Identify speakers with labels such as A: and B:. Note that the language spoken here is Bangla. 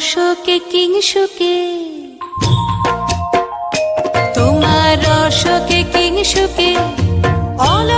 A: রসকে কিংসুকে তোমার অশোকে কিংসুকে অলক্ষ